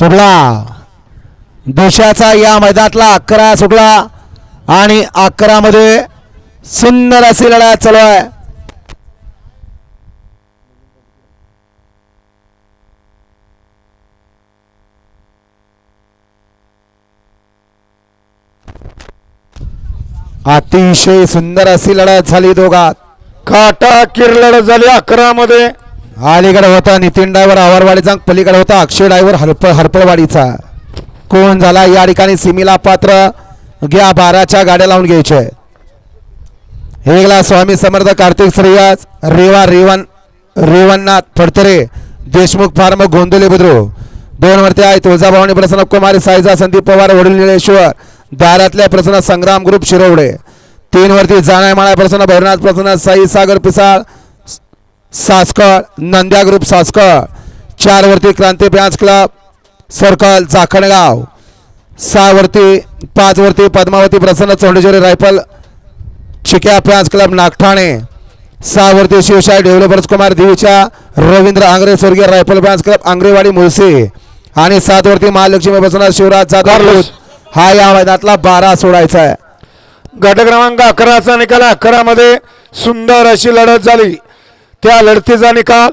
सुटला देशाचा या मैदानातला अकरा सुटला आणि अकरा मध्ये सुंदर अशी लढाई चालू आहे. अतिशय सुंदर अशी लढत झाली दोघात. काटा किरलड झाली अकरा मध्ये अलीकडे होता नितीन डायव्हर आवारवाडीचा पलीकडे होता अक्षय डायव्हर हरप हरपळवाडीचा. कोण झाला? या ठिकाणी सिमीला पात्र घ्या बाराच्या गाड्या लावून घ्यायचे. हेगला स्वामी समर्थ कार्तिक श्रेयस रेवा रेवन रेवणनाथ फडतरे देशमुख फार्म गोंदवले बुद्रू दोन वरती आहे तुळजाभवानी प्रसन्न कुमारी साईजा संदीप पवार वडील निळेश्वर दारातल्या प्रसन्न संग्राम ग्रुप शिरोवडे. तीन वरती जाणाय माळा प्रसन्न भैरनाथ प्रसन्न साई सागर पिसाळ सासकळ नंद्या ग्रुप सासकळ चार वरती क्रांती बँच क्लब सर्कल चाकणगाव सहा वरती पाच वरती पद्मावती प्रसन्न चोंडेश्वरी रायफल चिक्या बँच क्लब नागठाणे सहा वरती शिवशाही डेव्हलपर्स कुमार देवीच्या रवींद्र आंग्रे स्वर्गीय rifle bench club Angrewadi Mulshi आणि सात वरती महालक्ष्मी प्रसन्न शिवराज जाधव. हा या मैदानातला बारा सोडायचा आहे गट क्रमांक अकराचा निकाल अकरा मध्ये सुंदर अशी लढत झाली त्या लढतीचा निकाल